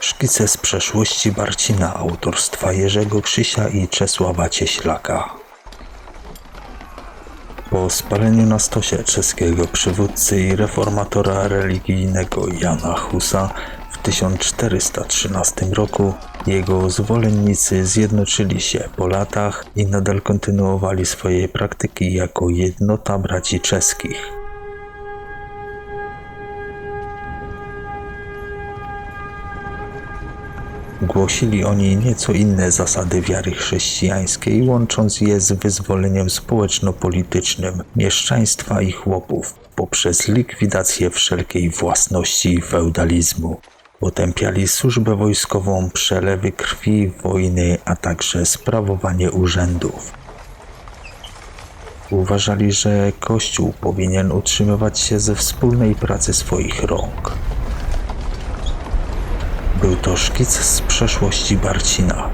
Szkice z przeszłości Barcina autorstwa Jerzego Krzysia i Czesława Cieślaka. Po spaleniu na stosie czeskiego przywódcy i reformatora religijnego Jana Husa w 1413 roku jego zwolennicy zjednoczyli się po latach i nadal kontynuowali swoje praktyki jako jednota braci czeskich. Głosili oni nieco inne zasady wiary chrześcijańskiej, łącząc je z wyzwoleniem społeczno-politycznym mieszczaństwa i chłopów poprzez likwidację wszelkiej własności i feudalizmu. Potępiali służbę wojskową, przelewy krwi, wojny, a także sprawowanie urzędów. Uważali, że Kościół powinien utrzymywać się ze wspólnej pracy swoich rąk. Był to szkic z przeszłości Barcina,